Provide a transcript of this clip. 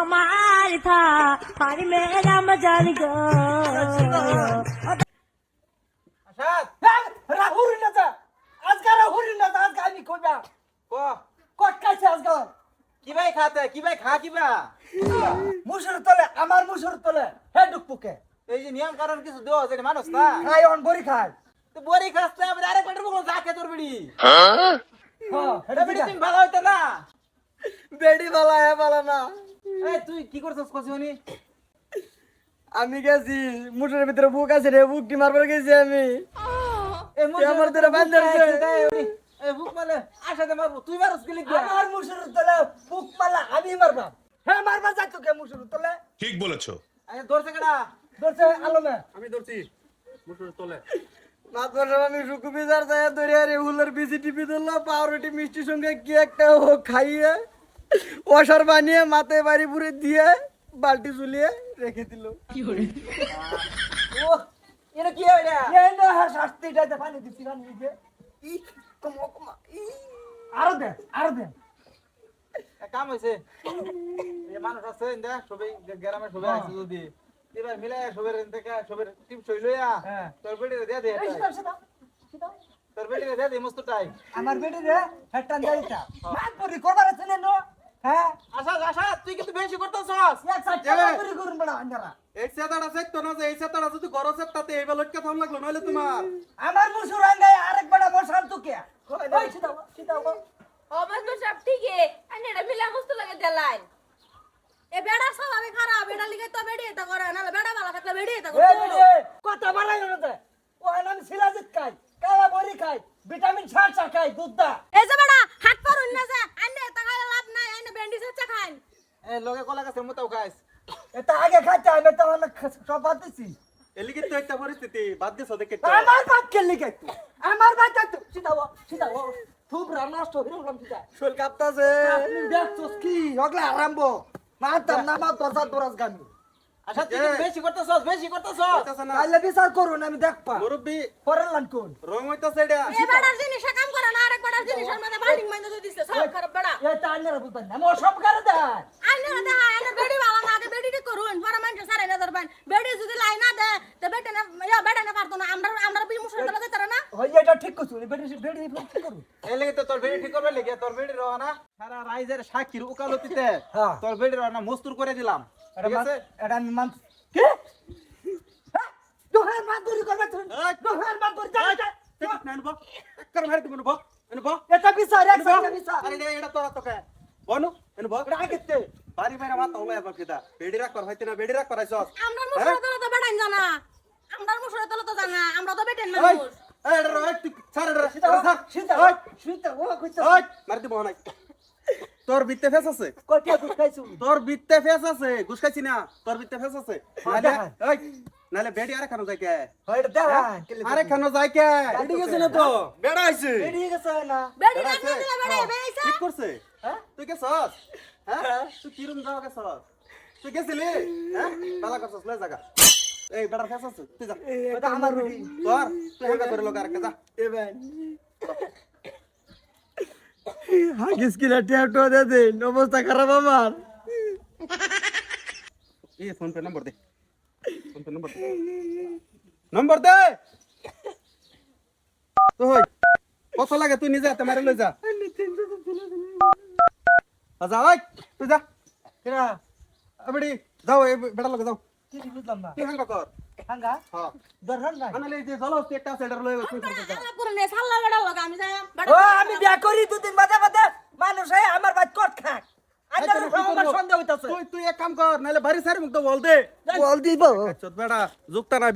আমার থা ফার্মে রামজান গো। রাহুর হ্যাঁ, হ্যাঁ, নাতা আজকা রাহুর নাতা আজকা আমি কইবা ক? কট কাছে আজকা। কি ভাই খাতে? কি ভাই খা কিবা মুসুর তলে আমার মুসুর তলে হে ডুকপুকে এই যে নিয়ম কারণ কিছু দেওয়া আছে মানুষ না? খাই অন বড়ি খায়। তো বড়ি খাস তো আবার আরেক বাটার বকো যাকে তোর বিড়ি। হ্যাঁ হ্যাঁ বিড়ি তুমি ভালো বেড়ি ভালো না। তুই কি করছিস কছি আমি গেছি মুসুরের ভিতরে বুক আছে রে বুকটি মারবার গেছি আমি। আমার তোরা বান্ধা বুক মালে আশাতে মারবো। তুই মারস কি আমার মুসুর তলে বুক মালা আমি মারবা। হ্যাঁ মারবা যাই তোকে মুসুর তলে। ঠিক বলেছ। আরে ধরছে কেডা? ধরছে আলমে। আমি ধরছি মুসুর তোলে। মাতবার আমি সুকু বিচার যায় ধরে আরে হুলের বিসি টিপি ধরলো পাউরুটি মিষ্টির সঙ্গে কি একটা ও খাইয়ে। ওসার বানিয়ে মাথায় বাড়ি পুরে দিয়ে বালতি ঝুলিয়ে রেখে দিল। ও এটা কি হয় এই না হ্যাঁ শাস্তি যাইতে পানি দিচ্ছি পানি দিতে ই কমা কমা ই আরও দে আরও দে। কাম হইছে এই মানুষ আছে ইন্দা সবাই গ্রামে সবাই আছে যদি। এবার মিলে সবের থেকে সবের টিপ সই লইয়া হ্যাঁ। তোর দে দে তোর দে দে মস্ত টাই আমার বেটি রে হেটান পরি করবার আছে না নো? হ্যাঁ? আশা তুই কিন্তু বেশি করতেছস। এক সাইড চালা করুন বড় আছে তো না যে এই সেতাড় আছে তুই গরজ তাতে এই বেলটকে থাম লাগল নইলে তোমার। আমার মুসুর আঙ্গাই আরেক বড় বসাল তো কে ওই সেটা সেটা অবশ্য সব ঠিকই আর এটা মিলা মস্ত লাগে এ বেড়া স্বভাবে খারাপ এটা লিগে তো বেড়ি এটা করে নাহলে বেড়া ভালো থাকলে বেড়ি এটা করে কথা বাড়াই না ও নাম সিরাজিত খাই কালা বড়ি খাই ভিটামিন সার চা খাই দুধ দা। এই যে বেড়া লগে কলা গাছের মতো খাইস। এটা আগে খাইতে আমি তো অনেক সব বাদ দিছি। এলিগিত তো একটা পরিস্থিতি বাদ দিছ দেখে আমার বাদ খেললি খাই আমার বাদ সিধা ও সিধা ও খুব নষ্ট হয়ে গেলাম সিধা। শোল কাঁপতাছে। আপনি দেখছস কি? হগলা মাতাম না মা দরজা দরাজ গামি আশা তুই বেশি করতেছস বেশি করতেছস। না। তাইলে বিচার করুন আমি দেখপা মুরব্বি পরের লান কোন? রং হইতাছে এটা। এই বেড়ার জিনিস কাম করে না আরেক বেড়ার জিনিসের মধ্যে বাল্ডিং মাইন্দা দিয়ে দিছে। সব খারাপ বেড়া। এই তান্নের বুঝতেন না মো সব করে দেয়। আন্নে দেখা আন্নে বেড়ি ভালো না আগে বেড়ি ঠিক করুন পরে মানুষ সারে না ধরবেন। বেড়ি যদি লাই না দে তো বেটে না ইয়া বেটে না পারতো না। আমরা আমরা বিল মুসরে দেলা দিতারা না হই এটা ঠিক করছু বেডি বেডি ঠিক করু এই লেগে তো তোর বেটি ঠিক করবে লেগে তোর বেটি রহ না সারা রাইজের সাক্ষীর উকালতিতে হ্যাঁ। তোর বেটি রহ না মস্তুর করে দিলাম। ঠিক আছে? এটা আমি মান কি? দোহার মান দূরি করবে তুই দোহার মান দূরি যা যা নাইন বক একবার মারি দিব বক এনে বক এটা বিচার এক বিচার আরে এটা তোরা তো কে বনু এনে বক এটা বাড়ি বাইরে মাথা হলো এবার কিদা বেডি রাখ কর হইতে না বেডি রাখ করাইছস আমরা মুসরে দেলা তো বেড়াইন জানা আমরা মুসরে দেলা তো জানা আমরা তো বেটেন মানুষ। এই এটা রয় তুই ছাড় এটা সিধা ছাড়। সিধা ওই সিধা ও কইছে ওই মারি দিব নাই। তোর বিত্তে ফেস আছে? কটিয়া দুধ খাইছু? তোর বিত্তে ফেস আছে। ঘুষ খাইছি না। তোর বিত্তে ফেস আছে। ওই নালে বেডি আরে খানো কে হয় এটা দেখা আরে খানো যায় কে গেছে না তো? বেড়া আইছে বেডি গেছে না। বেড়ি বেড়া না আছে? দিলে বেড়াই বেইছে ঠিক করছে। হ্যাঁ? তুই গেছস হ্যাঁ? তুই কিরম যাওয়া গেছস তুই গেছিলি? হ্যাঁ? বালা করছস লয় জায়গা এই বেড়ার ফেস আছে তুই যা। এটা আমার রুটি। তোর তুই হেঙ্গা করে লোক আর কে যা এবেন হাগিস কিলা ট্যাপটো দে দে অবস্থা খারাপ আমার। এই ফোন পে নম্বর দে। ফোন পে নম্বর দে। নম্বর দে! তো হই কত লাগে তুই নিজে হাতে মারে লই যা। যা ওই তুই যা। কেরা আবড়ি যাও এই বেড়া লগে যাও। কি বুঝলাম না। তুই হাঙ্গা কর। হাঙ্গা? হ্যাঁ দরকার নাই। আনালে এই যে জলস একটা সেটার লই তুই কর নে সাল্লা বেড়া লগা আমি যাই ও আমি বিয়া করি দুদিন বাদে বাদে মানুষ হয় আমার বাদ কট খাক। আচ্ছা, কি আমার করব? সন্দেহ হইতাছে। তুই তুই এক কাম কর নাহলে বাড়ি সারি মুখ তো বল দে। বল দিব। চোদ বেড়া যুক্তা না